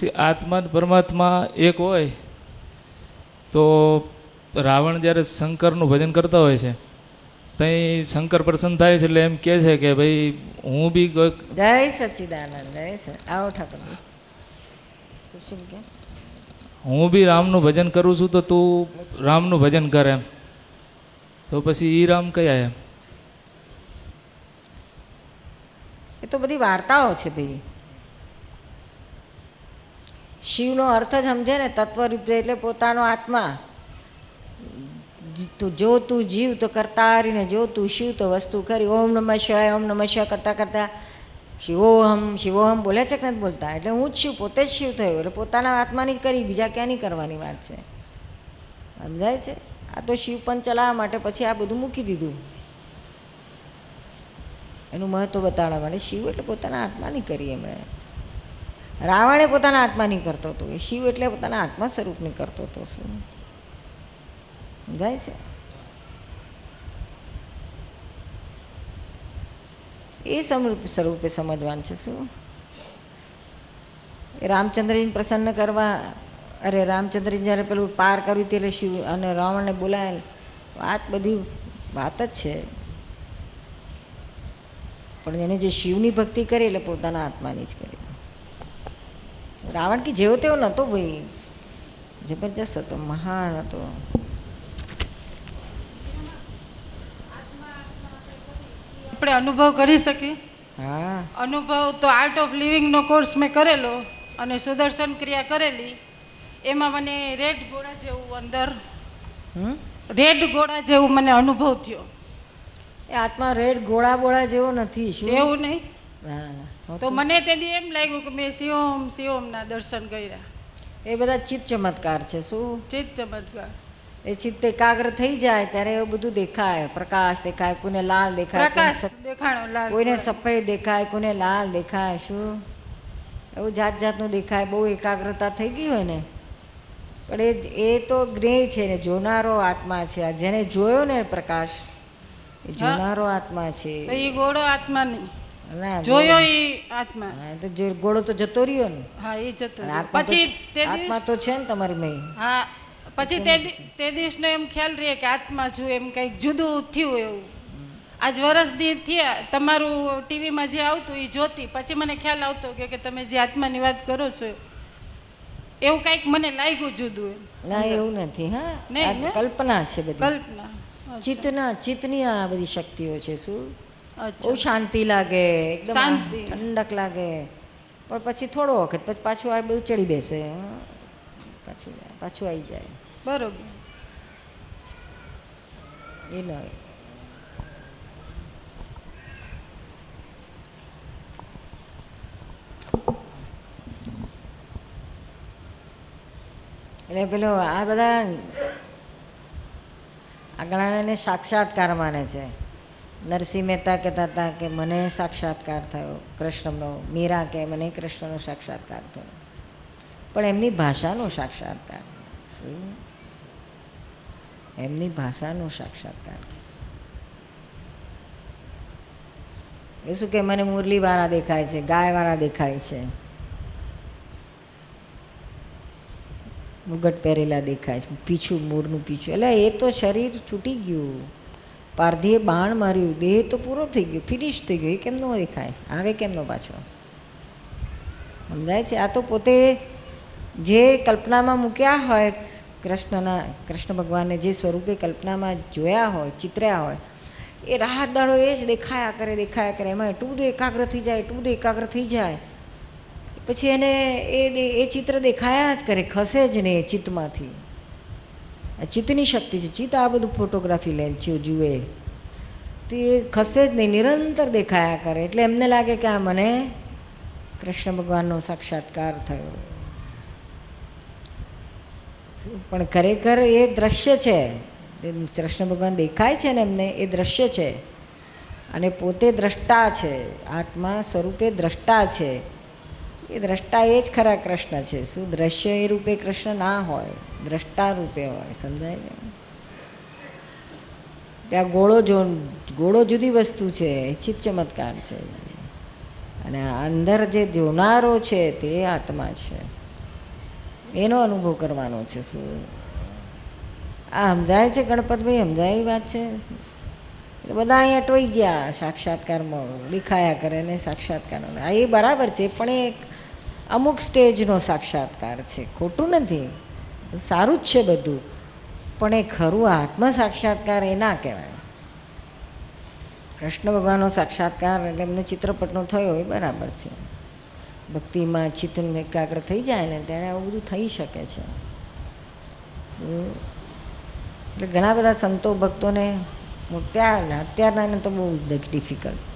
પછી આત્મા પરમાત્મા એક હોય તો રાવણ જ્યારે શંકરનું ભજન કરતા હોય છે ત્યાં શંકર પ્રસન્ન થાય છે એટલે એમ કહે છે કે ભાઈ હું બી કોઈક જય સચ્ચિદાનંદ જય આવો ઠાકોર હું બી રામનું ભજન કરું છું તો તું રામનું ભજન કર એમ. તો પછી ઈ રામ કયા એમ? એ તો બધી વાર્તાઓ છે ભાઈ. શિવનો અર્થ જ સમજે ને, તત્વરૂપે એટલે પોતાનો આત્મા. જો તું જીવ તો કરતા હરીને જો તું શિવ તો વસ્તુ કરી. ઓમ નમઃ શિવાય, ઓમ નમઃ શિવાય કરતાં કરતાં શિવોહમ શિવોહમ બોલે છે કે નથી બોલતા? એટલે હું જ શિવ, પોતે જ શિવ થયો. એટલે પોતાના આત્માની જ કરી, બીજા ક્યાંની કરવાની વાત છે? સમજાય છે? આ તો શિવ પણ ચલાવવા માટે પછી આ બધું મૂકી દીધું. એનું મહત્ત્વ બતાવવા માટે શિવ એટલે પોતાના આત્માની કરી એમણે. રાવણે પોતાના આત્માની કરતો હતો. એ શિવ એટલે પોતાના આત્મા સ્વરૂપની કરતો હતો. શું સમજાય છે? એ સમરૂપ સ્વરૂપે સમજવાનું છે શું? રામચંદ્રજીને પ્રસન્ન કરવા, અરે રામચંદ્રજી જ્યારે પેલું પાર કર્યું ત્યારે શિવ અને રાવણને બોલાયેલ વાત બધી વાત જ છે. પણ એને જે શિવની ભક્તિ કરી એટલે પોતાના આત્માની જ કરી. રાવણ કે જેવો તેવો નહોતો ભાઈ. જબરજસ્ત હતો મહાન હતો. આપણે અનુભવ કરી શકીએ. હા. અનુભવ તો આર્ટ ઓફ લિવિંગનો કોર્સ મેં કરેલો અને સુદર્શન ક્રિયા કરેલી. એમાં મને રેડ ગોળા જેવું અંદર રેડ ગોળા જેવું મને અનુભવ થયો. એ આત્મા રેડ ગોળા બોળા જેવો નથી શું? એવું નહીં? ના, ના. તો મને તેથી એમ લાગ્યું કે મેં શિવમ શિવમના દર્શન કર્યા. એ બધા ચિત્ત ચમત્કાર છે શું? ચિત્ત ચમત્કાર. એ ચિત્ત એકાગ્ર થઈ જાય ત્યારે એવું બધું દેખાય. પ્રકાશ દેખાય કોને લાલ દેખાય કોઈને. સફેદ દેખાય કોને લાલ દેખાય શું? એવું જાત જાતનું દેખાય બહુ એકાગ્રતા થઈ ગઈ હોય ને. પણ એ એ તો ગ્રે છે ને જોનારો આત્મા છે. આ જેને જોયો ને પ્રકાશ એ જોનારો આત્મા છે. તો એ ગોળો આત્મા નહીં ના, જોયો એ આત્મા. હા, તો જો ગોળો તો જતો રહ્યો ને. હા એ જતો પછી તે આત્મા તો છે ને તમારી મેં હા પછી તે તે દિવસનો એમ ખ્યાલ રહે કે આત્મા છું એમ કંઈક જુદું થયું એવું. આજ વરસ દી થયા તમારું ટીવીમાં જે આવતું એ જોતી પછી મને ખ્યાલ આવતો કે તમે જે આત્માની વાત કરો છો એવું કંઈક મને લાગ્યું જુદું ના એવું નથી હા? કલ્પના છે બધી. કલ્પના ચિત્તના ચિત્તની આ બધી શક્તિઓ છે શું? બહુ શાંતિ લાગે એકદમ શાંતિ. ઠંડક લાગે. પણ પછી થોડો વખત પછી પાછું આ બધું ચડી બેસે. પાછું પાછું આવી જાય. બરોબર. એ ન એટલે પેલો આ બધા આગળને સાક્ષાત્કાર માને છે. નરસિંહ મહેતા કહેતા હતા કે મને સાક્ષાત્કાર થયો, કૃષ્ણનો, મીરા કે મને કૃષ્ણનો સાક્ષાત્કાર થયો. પણ એમની ભાષાનો સાક્ષાત્કાર. શું? એમની ભાષાનો સાક્ષાત્કાર. એ શું કે મને મુરલીવાળા દેખાય છે, ગાયવાળા દેખાય છે? મુગટ પહેરેલા દેખાય છે, પીછું મોરનું પીછું. એટલે એ તો શરીર છૂટી ગયું. પારધીએ બાણ માર્યું, દેહ તો પૂરો થઈ ગયો ફિનિશ થઈ ગયો, એ કેમ ન દેખાય? આવે કેમનો પાછો? સમજાય છે? આ તો પોતે જે કલ્પનામાં મૂક્યા હોય, કૃષ્ણના, કૃષ્ણ ભગવાનને જે સ્વરૂપે કલ્પનામાં જોયા હોય, ચિતર્યા હોય, એ રાહત દાડો એ જ દેખાયા કરે દેખાયા કરે. એમાં એટલું બધું એકાગ્ર થઈ જાય, એટલું બધું એકાગ્ર થઈ જાય. પછી એને એ એ ચિત્ર દેખાયા જ કરે, ખસે જ નહીં એ ચિત્તમાંથી. ચિત્તની શક્તિ છે. ચિત્ત આ બધું ફોટોગ્રાફી લે છે જુએ. તે ખસે જ નહીં, નિરંતર દેખાયા કરે. એટલે એમને લાગે કે આ મને કૃષ્ણ ભગવાનનો સાક્ષાત્કાર થયો. પણ ખરેખર એ દ્રશ્ય છે. કૃષ્ણ ભગવાન દેખાય છે ને એમને, એ દ્રશ્ય છે. અને પોતે દ્રષ્ટા છે. આત્મા સ્વરૂપે દ્રષ્ટા છે. એ દ્રષ્ટા એ જ ખરા કૃષ્ણ છે. શું દ્રશ્ય એ રૂપે કૃષ્ણ ના હોય? દ્રષ્ટા રૂપે હોય, સમજાય ને? ત્યાં ગોળો જો, ગોળો જુદી વસ્તુ છે ચિત ચમત્કાર છે. અને અંદર જે જોનારો છે, તે આત્મા છે. એનો અનુભવ કરવાનો છે શું? આ સમજાય છે ગણપતભાઈ? સમજાય વાત છે? બધા અહીંયા ટોઈ ગયા, સાક્ષાત્કારમાં, દેખાયા કરે ને સાક્ષાત્કાર આ એ બરાબર છે, પણ એ અમુક સ્ટેજનો સાક્ષાત્કાર છે. ખોટું નથી. સારું જ છે બધું. પણ એ ખરું આત્મ સાક્ષાત્કાર એ ના કહેવાય. કૃષ્ણ ભગવાનનો સાક્ષાત્કાર એટલે એમને ચિત્રપટનો થયો એ બરાબર છે. ભક્તિમાં ચિત્તનું એકાગ્ર થઈ જાય ને ત્યારે આવું બધું થઈ શકે છે. એટલે ઘણા બધા સંતો ભક્તોને ત્યાં અત્યારના તો બહુ ડિફિકલ્ટ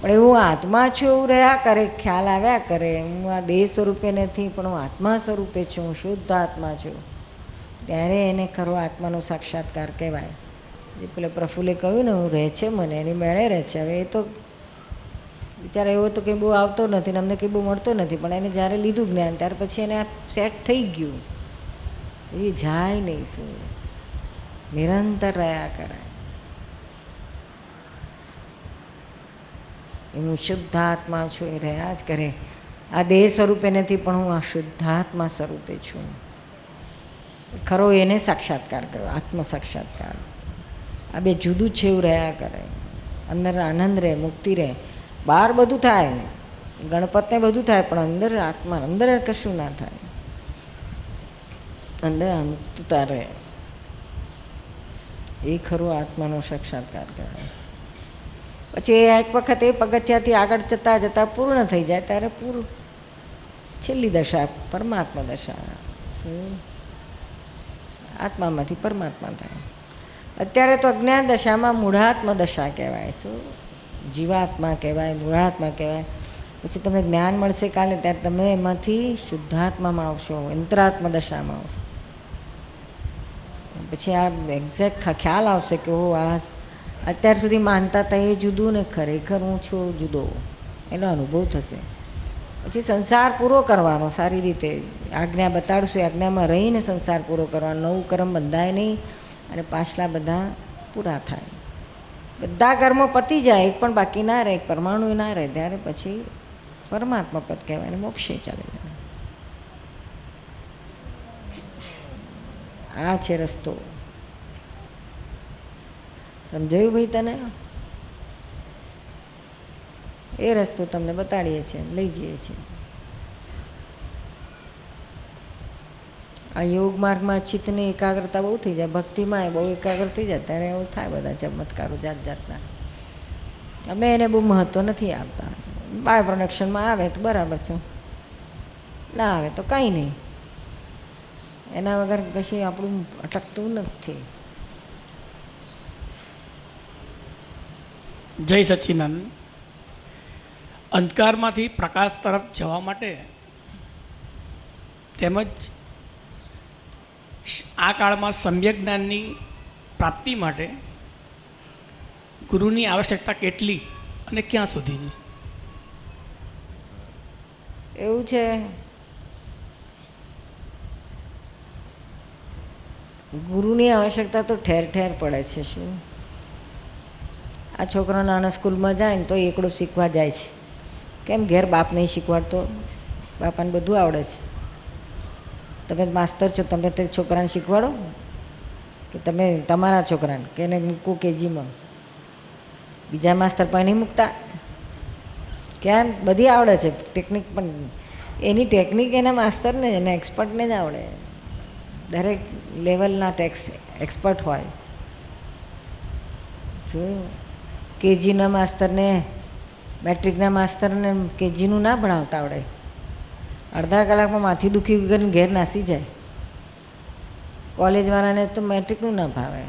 પણ એવું આત્મા છું એવું રહ્યા કરે, ખ્યાલ આવ્યા કરે. હું આ દેહ સ્વરૂપે નથી, પણ હું આત્મા સ્વરૂપે છું શુદ્ધ આત્મા છું. ત્યારે એને ખરો આત્માનો સાક્ષાત્કાર કહેવાય. જે પેલા પ્રફુલ્લે કહ્યું ને, હું રહે છે મને, એની મેળે રહે છે. હવે એ તો બિચારા એવો તો કંઈ બહુ આવતો નથી ને અમને કંઈ બહુ મળતો નથી, પણ એને જ્યારે લીધું જ્ઞાન, ત્યાર પછી એને સેટ થઈ ગયું. એ જાય નહીં શું. નિરંતર રહ્યા કરાય એ હું શુદ્ધાત્મા છું, એ રહ્યા જ કરે. આ દેહ સ્વરૂપે નથી, પણ હું આ શુદ્ધાત્મા સ્વરૂપે છું. ખરો એને સાક્ષાત્કાર કર્યો આત્મ સાક્ષાત્કાર આ બે જુદું છે એવું રહ્યા કરે. અંદર આનંદ રહે, મુક્તિ રહે. બહાર બધું થાય. ગણપતને બધું થાય, પણ અંદર આત્મા, અંદર કશું ના થાય. અંદર મુક્તતા રહે. એ ખરું આત્માનો સાક્ષાત્કાર કહેવાય. પછી એક વખત એ પગથિયાથી આગળ જતાં જતાં પૂર્ણ થઈ જાય, ત્યારે પૂરું. છેલ્લી દશા, પરમાત્મા દશા? આત્મામાંથી પરમાત્મા થાય. અત્યારે તો અજ્ઞાન દશામાં મૂઢાત્મ દશા કહેવાય. શું? જીવાત્મા કહેવાય, મૂળાત્મા કહેવાય. પછી તમને જ્ઞાન મળશે કાલે, ત્યારે તમે એમાંથી શુદ્ધાત્મામાં આવશો, અંતરાત્મ દશામાં આવશો. પછી આ એક્ઝેક્ટ ખ્યાલ આવશે કે ઓ આ અત્યાર સુધી માનતા હતા એ જુદું ને ખરેખર હું છું જુદો. એનો અનુભવ થશે. પછી સંસાર પૂરો કરવાનો સારી રીતે. આજ્ઞા બતાડશું આજ્ઞામાં રહીને સંસાર પૂરો કરવાનો. નવું કર્મ બંધાય નહીં અને પાછલા બધા પૂરા થાય. બધા કર્મો પતી જાય, એક પણ બાકી ના રહે, એક પરમાણુ ના રહે, ત્યારે પછી પરમાત્મા પદ કહેવાય મોક્ષે ચાલે. આ છે રસ્તો. સમજાયું ભાઈ તને? એ રસ્તો તમને બતાડીએ છીએ, લઈ જઈએ છીએ. આ યોગ માર્ગમાં ચિત્તની એકાગ્રતા બહુ થઈ જાય, ભક્તિમાં એ બહુ એકાગ્ર થઈ જાય, ત્યારે એવું થાય બધા ચમત્કારો જાત જાતના. અમે એને બહુ મહત્ત્વ નથી આપતા. બાય પ્રોડક્શનમાં આવે તો બરાબર છે. ના આવે તો કાંઈ નહીં. એના વગર કશું આપણું અટકતું નથી. જય સચ્ચિદાનંદ અંધકારમાંથી પ્રકાશ તરફ જવા માટે તેમજ આ કાળમાં સમ્યક જ્ઞાનની પ્રાપ્તિ માટે ગુરુની આવશ્યકતા કેટલી અને ક્યાં સુધીની? એવું છે. ગુરુની આવશ્યકતા તો ઠેર ઠેર પડે છે શું? આ છોકરો નાના સ્કૂલમાં જાય ને તો એકડો શીખવા જાય છે. કેમ ઘેર બાપ નહીં શીખવાડતો? બાપાને બધું આવડે છે. તમે માસ્તર છો, તમે તે છોકરાને શીખવાડો? કે તમે તમારા છોકરાને, કે એને મૂકો કેજીમાં? બીજા માસ્તર પણ નહીં મૂકતા? કેમ? બધી આવડે છે. ટેકનિક પણ એની ટેકનિક એના માસ્તરને, એના એક્સપર્ટને જ આવડે. દરેક લેવલના ટેક્સ એક્સપર્ટ હોય. શું કેજીના માસ્તરને, મેટ્રિકના માસ્તરને કેજીનું ના ભણાવતા આવડે. અડધા કલાકમાં માથી દુખી કરીને ઘેર નાસી જાય. કોલેજવાળાને તો મેટ્રિકનું ના ભાવે.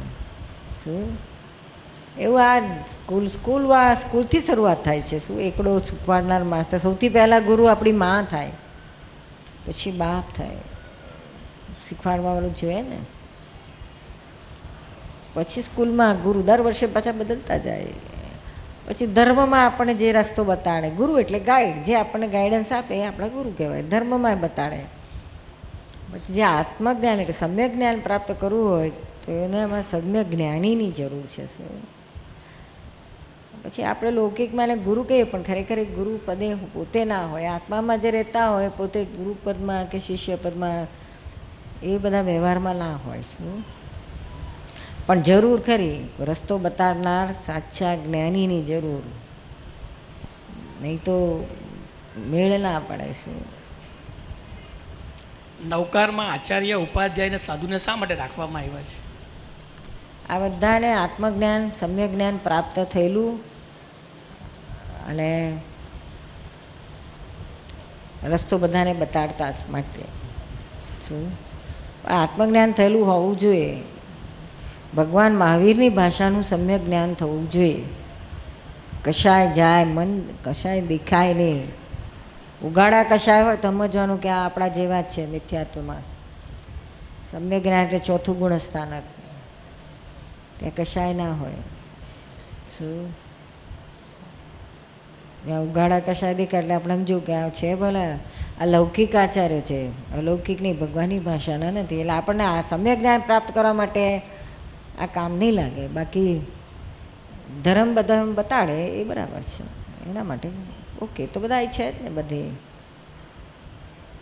શું? એવું આ સ્કૂલ સ્કૂલ સ્કૂલથી શરૂઆત થાય છે. શું? એકડો શીખવાડનાર માસ્તર સૌથી પહેલાં ગુરુ આપણી મા થાય. પછી બાપ થાય. શીખવાડવાવાળું જોઈએ ને. પછી સ્કૂલમાં ગુરુ દર વર્ષે પાછા બદલતા જાય. પછી ધર્મમાં આપણને જે રસ્તો બતાડે, ગુરુ એટલે ગાઈડ જે આપણને ગાઈડન્સ આપે એ આપણા ગુરુ કહેવાય, ધર્મમાં બતાડે. પછી જે આત્મજ્ઞાન એટલે સમ્યક જ્ઞાન પ્રાપ્ત કરવું હોય, તો એનામાં સમ્યક જ્ઞાનીની જરૂર છે શું? પછી આપણે લૌકિકમાં એને ગુરુ કહીએ, પણ ખરેખર એ ગુરુ પદે પોતે ના હોય, આત્મામાં જે રહેતા હોય પોતે ગુરુપદમાં કે શિષ્ય પદમાં એ બધા વ્યવહારમાં ના હોય શું? પણ જરૂર ખરી રસ્તો બતાડનાર સાચા જ્ઞાનીની જરૂર. નહીં તો મેળ ના પડે શું. નવકારમાં આચાર્ય ઉપાધ્યાયને સાધુને શા માટે રાખવામાં આવ્યા છે? આ બધાને આત્મજ્ઞાન સમ્ય જ્ઞાન પ્રાપ્ત થયેલું અને રસ્તો બધાને બતાડતા માટે. શું? આત્મજ્ઞાન થયેલું હોવું જોઈએ. ભગવાન મહાવીરની ભાષાનું સમ્યક જ્ઞાન થવું જોઈએ. કશાય જાય મન, કશાય દેખાય નહીં. ઉગાડા કશાય હોય સમજવાનું કે આ આપણા જેવા જ છે મિથ્યાત્વમાં. સમ્યક જ્ઞાન એટલે ચોથું ગુણસ્થાનક. ત્યાં કશાય ના હોય. શું? ત્યાં ઉગાડા કશાય દેખાય એટલે આપણે સમજવું કે આ છે ભલે. આ લૌકિક આચાર્યો છે. અલૌકિક નહીં, ભગવાનની ભાષાના નથી. એટલે આપણને આ સમ્યક જ્ઞાન પ્રાપ્ત કરવા માટે આ કામ નહીં લાગે. બાકી ધર્મ બધર્મ બતાડે એ બરાબર છે. એના માટે ઓકે, તો બધા છે જ ને બધે.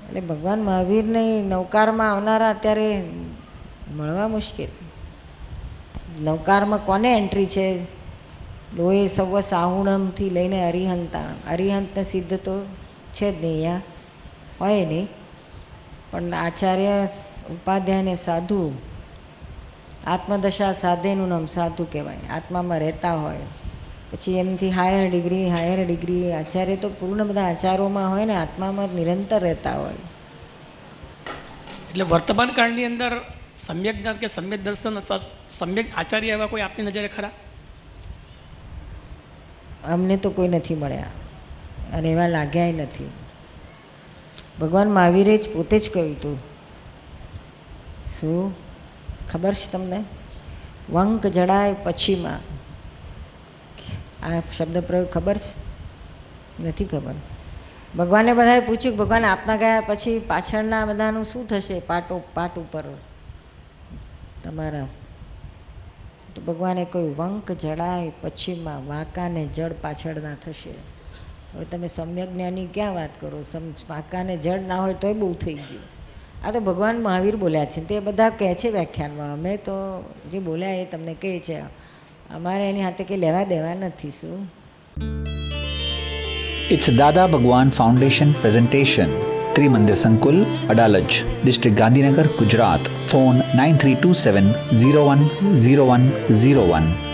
એટલે ભગવાન મહાવીરને નૌકારમાં આવનારા અત્યારે મળવા મુશ્કેલ. નૌકારમાં કોને એન્ટ્રી છે? લોહી સવ સાહુણમથી લઈને અરિહંતા અરિહંતને સિદ્ધ તો છે જ નહીં અહીંયા. હોય નહીં. પણ આચાર્ય ઉપાધ્યાયને સાધુ આત્મદશા સાધેનું નામ સાધુ કહેવાય. આત્મામાં રહેતા હોય પછી એમથી higher degree higher degree Acharya તો પૂર્ણ બધા આચારોમાં હોય ને આત્મામાં નિરંતર રહેતા હોય. એટલે વર્તમાન કાળની અંદર સમ્યક જ્ઞાન કે સમ્યક દર્શન અથવા સમ્યક આચાર્ય એવા કોઈ આપની નજરે ખરા? અમને તો કોઈ નથી મળ્યા અને એવા લાગ્યાય નથી. ભગવાન મહાવીરે જ પોતે જ કહ્યું હતું. શું? ખબર છે તમને? વંક જડાય પછીમાં. આ શબ્દ પ્રયોગ ખબર છે? નથી ખબર. ભગવાને બધાએ પૂછ્યું ભગવાન, આપના ગયા પછી પાછળના બધાનું શું થશે પાટો, પાટ ઉપર? તમારા. તો ભગવાને કહ્યું, વંક જડાય પછીમાં, વાંકાને જળ પાછળના થશે. હવે તમે સમ્યક જ્ઞાની ક્યાં વાત કરો? સમ, વાંકાને જળ ના હોય તોય બહુ થઈ ગયું. આ તો ભગવાન મહાવીર બોલ્યા છે તે બધા કહે છે વ્યાખ્યાનમાં અમે તો જે બોલ્યા એ તમને કહે છે અમારે એની હાથે કંઈ લેવા દેવા નથી શું It's Dada Bhagwan Foundation presentation. Trimandir Sankul, Adalaj, District Gandhinagar, Gujarat. Phone 9327 010101.